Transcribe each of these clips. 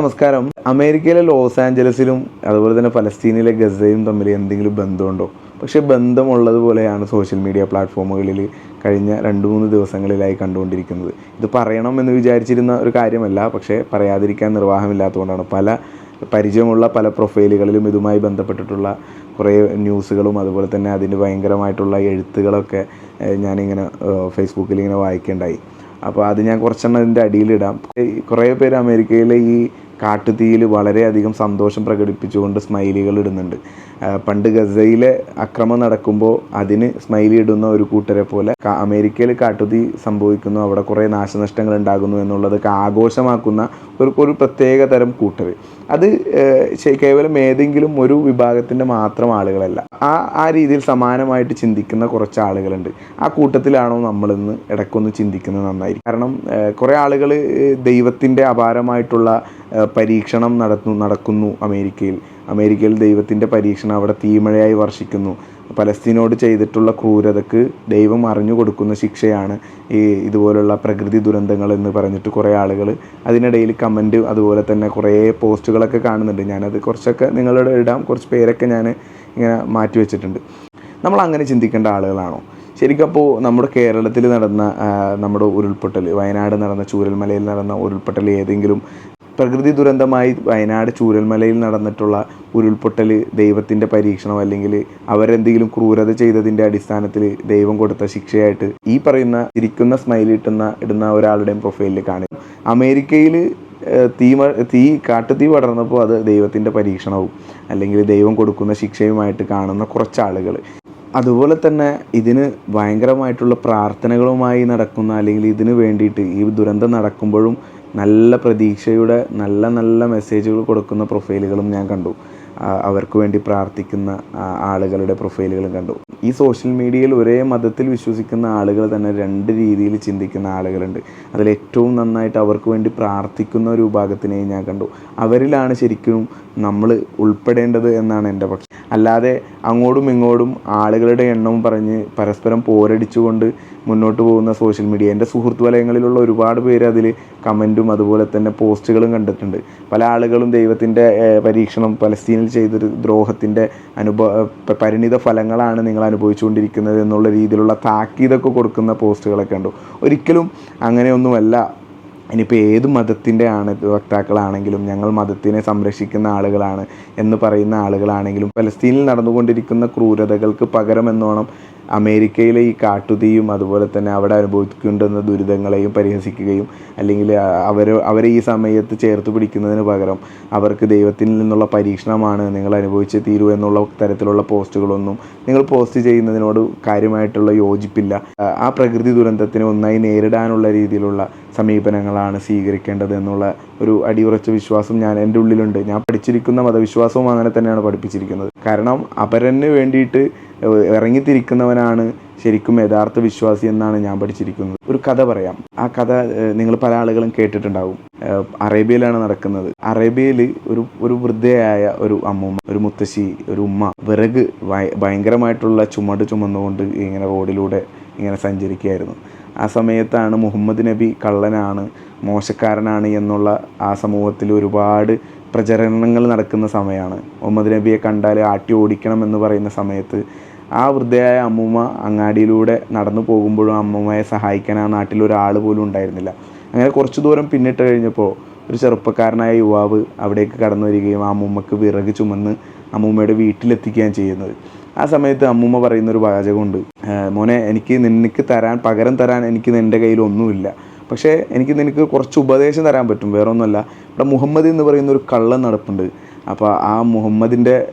നമസ്കാരം. അമേരിക്കയിലെ ലോസ് ആഞ്ചലസിലും അതുപോലെ തന്നെ ഫലസ്തീനിലെ ഗസയും തമ്മിൽ എന്തെങ്കിലും ബന്ധമുണ്ടോ? പക്ഷേ ബന്ധമുള്ളതുപോലെയാണ് സോഷ്യൽ മീഡിയ പ്ലാറ്റ്ഫോമുകളിൽ കഴിഞ്ഞ രണ്ട് മൂന്ന് ദിവസങ്ങളിലായി കണ്ടുകൊണ്ടിരിക്കുന്നത്. ഇത് പറയണം എന്ന് വിചാരിച്ചിരുന്ന ഒരു കാര്യമല്ല പക്ഷേ പറയാതിരിക്കാൻ നിർവാഹമില്ലാത്തതുകൊണ്ടാണ്. പല പരിചയമുള്ള പല പ്രൊഫൈലുകളിലും ഇതുമായി ബന്ധപ്പെട്ടിട്ടുള്ള കുറേ ന്യൂസുകളും അതുപോലെ തന്നെ അതിന് ഭയങ്കരമായിട്ടുള്ള എഴുത്തുകളൊക്കെ ഞാനിങ്ങനെ ഫേസ്ബുക്കിൽ ഇങ്ങനെ വായിക്കേണ്ടായി. അപ്പോൾ അത് ഞാൻ കുറച്ചെണ്ണം ഇതിന്റെ അടിയിലിടാം കുറേ പേര് അമേരിക്കയിലെ ഈ കാട്ടുതീയിൽ വളരെയധികം സന്തോഷം പ്രകടിപ്പിച്ചുകൊണ്ട് സ്മൈലികൾ ഇടുന്നുണ്ട്. പണ്ട് ഗസയിലെ അക്രമം നടക്കുമ്പോൾ അതിന് സ്മൈലി ഇടുന്ന ഒരു കൂട്ടരെ പോലെ അമേരിക്കയിൽ കാട്ടുതീ സംഭവിക്കുന്നു അവിടെ കുറേ നാശനഷ്ടങ്ങൾ ഉണ്ടാകുന്നു എന്നുള്ളത് ആഘോഷമാക്കുന്ന ഒരു ഒരു പ്രത്യേക തരം കൂട്ടർ അത് കേവലം ഏതെങ്കിലും ഒരു വിഭാഗത്തിന്റെ മാത്രം ആളുകളല്ല. ആ ആ രീതിയിൽ സമാനമായിട്ട് ചിന്തിക്കുന്ന കുറച്ച് ആളുകളുണ്ട് ആ കൂട്ടത്തിലാണോ നമ്മളിന്ന് ഇടയ്ക്കൊന്ന് ചിന്തിക്കുന്നത് നന്നായിരിക്കും. കാരണം കുറേ ആളുകൾ ദൈവത്തിന്റെ അപാരമായിട്ടുള്ള പരീക്ഷണം നടത്തുന്നു നടക്കുന്നു അമേരിക്കയിൽ. അമേരിക്കയിൽ ദൈവത്തിന്റെ പരീക്ഷണം അവിടെ തീമഴയായി വർഷിക്കുന്നു. പലസ്തീനോട് ചെയ്തിട്ടുള്ള ക്രൂരതക്ക് ദൈവം അറിഞ്ഞു കൊടുക്കുന്ന ശിക്ഷയാണ് ഈ ഇതുപോലുള്ള പ്രകൃതി ദുരന്തങ്ങൾ എന്ന് പറഞ്ഞിട്ട് കുറേ ആളുകൾ അതിനിടയിൽ കമന്റ് അതുപോലെ തന്നെ കുറേ പോസ്റ്റുകളൊക്കെ കാണുന്നുണ്ട്. ഞാനത് കുറച്ചൊക്കെ നിങ്ങളോട് ഇടാം. കുറച്ച് പേരൊക്കെ ഞാൻ ഇങ്ങനെ മാറ്റി വെച്ചിട്ടുണ്ട്. നമ്മൾ അങ്ങനെ ചിന്തിക്കേണ്ട ആളുകളാണോ? ശരിക്കും അപ്പോൾ നമ്മുടെ കേരളത്തിൽ നടന്ന നമ്മുടെ ഉരുൾപൊട്ടൽ വയനാട് നടന്ന ചൂരൽമലയിൽ നടന്ന ഉരുൾപൊട്ടൽ ഏതെങ്കിലും പ്രകൃതി ദുരന്തമായി വയനാട് ചൂരൽമലയിൽ നടന്നിട്ടുള്ള ഉരുൾപൊട്ടൽ ദൈവത്തിന്റെ പരീക്ഷണം അല്ലെങ്കിൽ അവരെന്തെങ്കിലും ക്രൂരത ചെയ്തതിന്റെ അടിസ്ഥാനത്തിൽ ദൈവം കൊടുത്ത ശിക്ഷയായിട്ട് ഈ പറയുന്ന ഇരിക്കുന്ന സ്മൈൽ ഇട്ടുന്ന ഇടുന്ന ഒരാളുടെയും പ്രൊഫൈലിൽ കാണും. അമേരിക്കയിൽ തീ തീ കാട്ടുതീ പടർന്നപ്പോൾ അത് ദൈവത്തിന്റെ പരീക്ഷണവും അല്ലെങ്കിൽ ദൈവം കൊടുക്കുന്ന ശിക്ഷയുമായിട്ട് കാണുന്ന കുറച്ച് ആളുകൾ അതുപോലെ തന്നെ ഇതിന് ഭയങ്കരമായിട്ടുള്ള പ്രാർത്ഥനകളുമായി നടക്കുന്ന അല്ലെങ്കിൽ ഇതിന് വേണ്ടിയിട്ട് ഈ ദുരന്തം നടക്കുമ്പോഴും നല്ല പ്രതീക്ഷയുടെ നല്ല നല്ല മെസ്സേജുകൾ കൊടുക്കുന്ന പ്രൊഫൈലുകളും ഞാൻ കണ്ടു. അവർക്ക് വേണ്ടി പ്രാർത്ഥിക്കുന്ന ആളുകളുടെ പ്രൊഫൈലുകളും കണ്ടു. ഈ സോഷ്യൽ മീഡിയയിൽ ഒരേ മതത്തിൽ വിശ്വസിക്കുന്ന ആളുകൾ തന്നെ രണ്ട് രീതിയിൽ ചിന്തിക്കുന്ന ആളുകളുണ്ട്. അതിൽ ഏറ്റവും നന്നായിട്ട് അവർക്ക് വേണ്ടി പ്രാർത്ഥിക്കുന്ന ഒരു വിഭാഗത്തിനെയും ഞാൻ കണ്ടു. അവരിലാണ് ശരിക്കും നമ്മൾ ഉൾപ്പെടേണ്ടത് എന്നാണ് എന്റെ പക്ഷം. അല്ലാതെ അങ്ങോട്ടും ഇങ്ങോട്ടും ആളുകളുടെ എണ്ണം പറഞ്ഞ് പരസ്പരം പോരടിച്ചുകൊണ്ട് മുന്നോട്ട് പോകുന്ന സോഷ്യൽ മീഡിയ എന്റെ സുഹൃത്ത് വലയങ്ങളിലുള്ള ഒരുപാട് പേര് അതിൽ കമന്റും അതുപോലെ തന്നെ പോസ്റ്റുകളും കണ്ടിട്ടുണ്ട്. പല ആളുകളും ദൈവത്തിന്റെ പരീക്ഷണം പലസ്തീനിൽ ചെയ്തൊരു ദ്രോഹത്തിന്റെ അനുഭവ പരിണിത ഫലങ്ങളാണ് നിങ്ങൾ അനുഭവിച്ചുകൊണ്ടിരിക്കുന്നത് എന്നുള്ള രീതിയിലുള്ള താക്കീതൊക്കെ കൊടുക്കുന്ന പോസ്റ്റുകളൊക്കെ ഉണ്ട് ഒരിക്കലും അങ്ങനെയൊന്നുമല്ല. ഇനിയിപ്പോൾ ഏത് മതത്തിന്റെ ആണ് വക്താക്കളാണെങ്കിലും ഞങ്ങൾ മതത്തിനെ സംരക്ഷിക്കുന്ന ആളുകളാണ് എന്ന് പറയുന്ന ആളുകളാണെങ്കിലും പലസ്തീനിൽ നടന്നുകൊണ്ടിരിക്കുന്ന ക്രൂരതകൾക്ക് പകരം എന്നോണം അമേരിക്കയിലെ ഈ കാട്ടുതീയും അതുപോലെ തന്നെ അവിടെ അനുഭവിക്കേണ്ടുന്ന ദുരിതങ്ങളെയും പരിഹസിക്കുകയും അല്ലെങ്കിൽ അവർ അവരെ ഈ സമയത്ത് ചേർത്ത് പിടിക്കുന്നതിന് പകരം അവർക്ക് ദൈവത്തിൽ നിന്നുള്ള പരീക്ഷണമാണ് നിങ്ങൾ അനുഭവിച്ച് തീരൂ എന്നുള്ള തരത്തിലുള്ള പോസ്റ്റുകളൊന്നും നിങ്ങൾ പോസ്റ്റ് ചെയ്യുന്നതിനോട് കാര്യമായിട്ടുള്ള യോജിപ്പില്ല. ആ- ആ പ്രകൃതി ദുരന്തത്തിനെ ഒന്നായി നേരിടാനുള്ള രീതിയിലുള്ള സമീപനങ്ങളാണ് സ്വീകരിക്കേണ്ടത് എന്നുള്ള ഒരു അടിയുറച്ച വിശ്വാസം ഞാൻ എന്റെ ഉള്ളിലുണ്ട്. ഞാൻ പഠിച്ചിരിക്കുന്ന മതവിശ്വാസവും അങ്ങനെ തന്നെയാണ് പഠിപ്പിച്ചിരിക്കുന്നത്. കാരണം അപരന് വേണ്ടിയിട്ട് ഇറങ്ങിത്തിരിക്കുന്നവനാണ് ശരിക്കും യഥാർത്ഥ വിശ്വാസി എന്നാണ് ഞാൻ പഠിച്ചിരിക്കുന്നത്. ഒരു കഥ പറയാം. ആ കഥ നിങ്ങൾ പല ആളുകളും കേട്ടിട്ടുണ്ടാവും. അറേബ്യയിലാണ് നടക്കുന്നത്. അറേബ്യയിൽ ഒരു ഒരു വൃദ്ധയായ ഒരു അമ്മൂമ്മ ഒരു മുത്തശ്ശി ഒരു ഉമ്മ വിറക് ഭയങ്കരമായിട്ടുള്ള ചുമട് ചുമന്നുകൊണ്ട് ഇങ്ങനെ റോഡിലൂടെ ഇങ്ങനെ സഞ്ചരിക്കുകയായിരുന്നു. ആ സമയത്താണ് മുഹമ്മദ് നബി കള്ളനാണ് മോശക്കാരനാണ് എന്നുള്ള ആ സമൂഹത്തിൽ ഒരുപാട് പ്രചരണങ്ങൾ നടക്കുന്ന സമയമാണ്. മുഹമ്മദ് നബിയെ കണ്ടാൽ ആട്ടി ഓടിക്കണം എന്ന് പറയുന്ന സമയത്ത് ആ വൃദ്ധയായ അമ്മൂമ്മ അങ്ങാടിയിലൂടെ നടന്നു പോകുമ്പോഴും അമ്മൂമ്മയെ സഹായിക്കാൻ ആ നാട്ടിൽ ഒരാൾ പോലും ഉണ്ടായിരുന്നില്ല. അങ്ങനെ കുറച്ച് ദൂരം പിന്നിട്ട് കഴിഞ്ഞപ്പോൾ ഒരു ചെറുപ്പക്കാരനായ യുവാവ് അവിടേക്ക് കടന്നു വരികയും ആ അമ്മൂമ്മക്ക് വിറക് ചുമന്ന് അമ്മൂമ്മയുടെ വീട്ടിലെത്തിക്കുകയും ചെയ്യുന്നത്. ആ സമയത്ത് അമ്മൂമ്മ പറയുന്ന ഒരു വാചകമുണ്ട്. "ഏഹ് മോനെ എനിക്ക് നിനക്ക് തരാൻ പകരം തരാൻ എനിക്ക് നിന്റെ കയ്യിൽ ഒന്നുമില്ല. പക്ഷേ എനിക്ക് നിനക്ക് കുറച്ച് ഉപദേശം തരാൻ പറ്റും. വേറെ ഒന്നുമല്ല ഇവിടെ മുഹമ്മദ് എന്ന് പറയുന്ന ഒരു കള്ളൻ നടപ്പുണ്ട്. അപ്പോൾ ആ മുഹമ്മദിന്റെ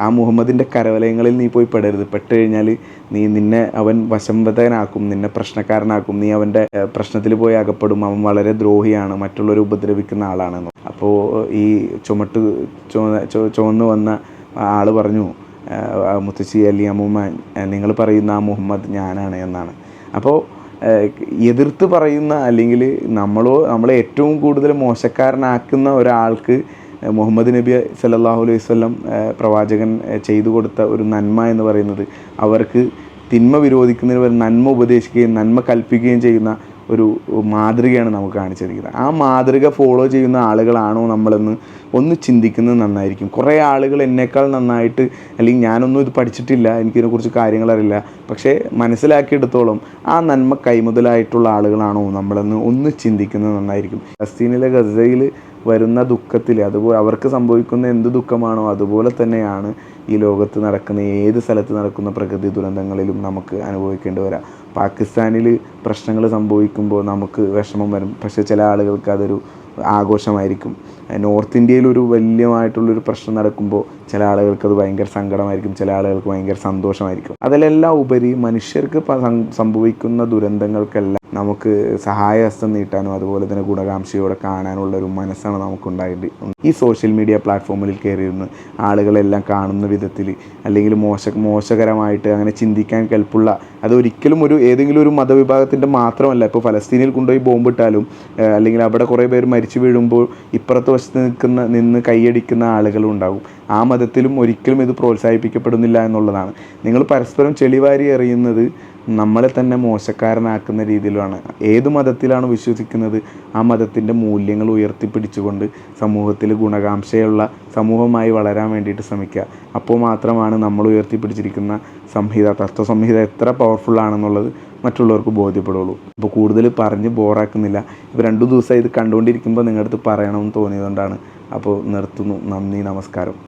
ആ മുഹമ്മദിന്റെ കരവലയങ്ങളിൽ നീ പോയി പെടരുത്. പെട്ട് കഴിഞ്ഞാൽ നീ നിന്നെ അവൻ വശംവദനാക്കും നിന്നെ പ്രശ്നക്കാരനാക്കും. നീ അവന്റെ പ്രശ്നത്തിൽ പോയി അകപ്പെടും. അവൻ വളരെ ദ്രോഹിയാണ് മറ്റുള്ളവരെ ഉപദ്രവിക്കുന്ന ആളാണെന്ന്. അപ്പോൾ ഈ ചുമട്ട് ചുവന്ന ചുവ- ചുവന്ന് വന്ന ആൾ പറഞ്ഞു മുത്തശ്ശി അല്ലെങ്കിൽ അമ്മൂമ്മ നിങ്ങൾ പറയുന്ന ആ മുഹമ്മദ് ഞാനാണ് എന്നാണ്. അപ്പോൾ എതിർത്ത് പറയുന്ന അല്ലെങ്കിൽ നമ്മളോ നമ്മളെ ഏറ്റവും കൂടുതൽ മോശക്കാരനാക്കുന്ന ഒരാൾക്ക് മുഹമ്മദ് നബി സല്ലല്ലാഹു അലൈഹി വസല്ലം പ്രവാചകൻ ചെയ്തു കൊടുത്ത ഒരു നന്മ എന്ന് പറയുന്നത് അവർക്ക് തിന്മ വിരോധിക്കുന്നതിന് നന്മ ഉപദേശിക്കുകയും നന്മ കൽപ്പിക്കുകയും ചെയ്യുന്ന ഒരു മാതൃകയാണ് നമുക്ക് കാണിച്ചിരിക്കുന്നത്. ആ മാതൃക ഫോളോ ചെയ്യുന്ന ആളുകളാണോ നമ്മളെന്ന് ഒന്ന് ചിന്തിക്കുന്നത് നന്നായിരിക്കും. കുറേ ആളുകൾ എന്നേക്കാൾ നന്നായിട്ട് അല്ലെങ്കിൽ ഞാനൊന്നും ഇത് പഠിച്ചിട്ടില്ല എനിക്കിതിനെക്കുറിച്ച് കാര്യങ്ങൾ അറിയില്ല പക്ഷേ മനസ്സിലാക്കിയെടുത്തോളം ആ നന്മ കൈമുതലായിട്ടുള്ള ആളുകളാണോ നമ്മളെന്ന് ഒന്ന് ചിന്തിക്കുന്നത് നന്നായിരിക്കും. ഫലസ്തീനിലെ ഗസയിൽ വരുന്ന ദുഃഖത്തിൽ അതുപോലെ അവർക്ക് സംഭവിക്കുന്ന എന്ത് ദുഃഖമാണോ അതുപോലെ തന്നെയാണ് ഈ ലോകത്ത് നടക്കുന്ന ഏത് സ്ഥലത്ത് നടക്കുന്ന പ്രകൃതി ദുരന്തങ്ങളിലും നമുക്ക് അനുഭവിക്കേണ്ടി വരാം. പാകിസ്ഥാനിൽ പ്രശ്നങ്ങൾ സംഭവിക്കുമ്പോൾ നമുക്ക് വിഷമം വരും. പക്ഷേ ചില ആളുകൾക്ക് അതൊരു ആഘോഷമായിരിക്കും. നോർത്ത് ഇന്ത്യയിൽ ഒരു വലിയമായിട്ടുള്ളൊരു പ്രശ്നം നടക്കുമ്പോൾ ചില ആളുകൾക്ക് അത് ഭയങ്കര സങ്കടമായിരിക്കും. ചില ആളുകൾക്ക് ഭയങ്കര സന്തോഷമായിരിക്കും. അതിലെല്ലാം ഉപരി മനുഷ്യർക്ക് സംഭവിക്കുന്ന ദുരന്തങ്ങൾക്കെല്ലാം നമുക്ക് സഹായഹസ്തം നീട്ടാനും അതുപോലെ തന്നെ ഗുണകാംക്ഷയോടെ കാണാനുള്ള ഒരു മനസ്സാണ് നമുക്കുണ്ടായിട്ട് ഈ സോഷ്യൽ മീഡിയ പ്ലാറ്റ്ഫോമിൽ കയറിയിരുന്ന് ആളുകളെല്ലാം കാണുന്ന വിധത്തിൽ അല്ലെങ്കിൽ മോശ മോശകരമായിട്ട് അങ്ങനെ ചിന്തിക്കാൻ കെൽപ്പുള്ള അതൊരിക്കലും ഒരു ഏതെങ്കിലും ഒരു മതവിഭാഗത്തിന്റെ മാത്രമല്ല. ഇപ്പോൾ ഫലസ്തീനിൽ കൊണ്ടുപോയി ബോംബിട്ടാലും അല്ലെങ്കിൽ അവിടെ കുറേ പേര് മരിച്ചു വീഴുമ്പോൾ ഇപ്പുറത്ത് വശത്ത് നിൽക്കുന്ന നിന്ന് കൈയടിക്കുന്ന ആളുകളും ഉണ്ടാകും. ആ മതത്തിലും ഒരിക്കലും ഇത് പ്രോത്സാഹിപ്പിക്കപ്പെടുന്നില്ല എന്നുള്ളതാണ്. നിങ്ങൾ പരസ്പരം ചെളിവാരി എറിയുന്നത് നമ്മളെ തന്നെ മോശക്കാരനാക്കുന്ന രീതിയിലാണ് ഏത് മതത്തിലാണ് വിശ്വസിക്കുന്നത്? ആ മതത്തിന്റെ മൂല്യങ്ങൾ ഉയർത്തിപ്പിടിച്ചുകൊണ്ട് സമൂഹത്തിൽ ഗുണകാംക്ഷയുള്ള സമൂഹമായി വളരാൻ വേണ്ടിയിട്ട് ശ്രമിക്കുക. അപ്പോൾ മാത്രമാണ് നമ്മൾ ഉയർത്തിപ്പിടിച്ചിരിക്കുന്ന സംഹിത തത്വ സംഹിത എത്ര പവർഫുൾ ആണെന്നുള്ളത് മറ്റുള്ളവർക്ക് ബോധ്യപ്പെടുള്ളൂ. അപ്പോൾ കൂടുതൽ പറഞ്ഞ് ബോറാക്കുന്നില്ല ഇപ്പോൾ രണ്ടു ദിവസമായി ഇത് കണ്ടുകൊണ്ടിരിക്കുമ്പോൾ നിങ്ങളുടെ അടുത്ത് പറയണമെന്ന് തോന്നിയതുകൊണ്ടാണ്. അപ്പോൾ നിർത്തുന്നു. നന്ദി നമസ്കാരം.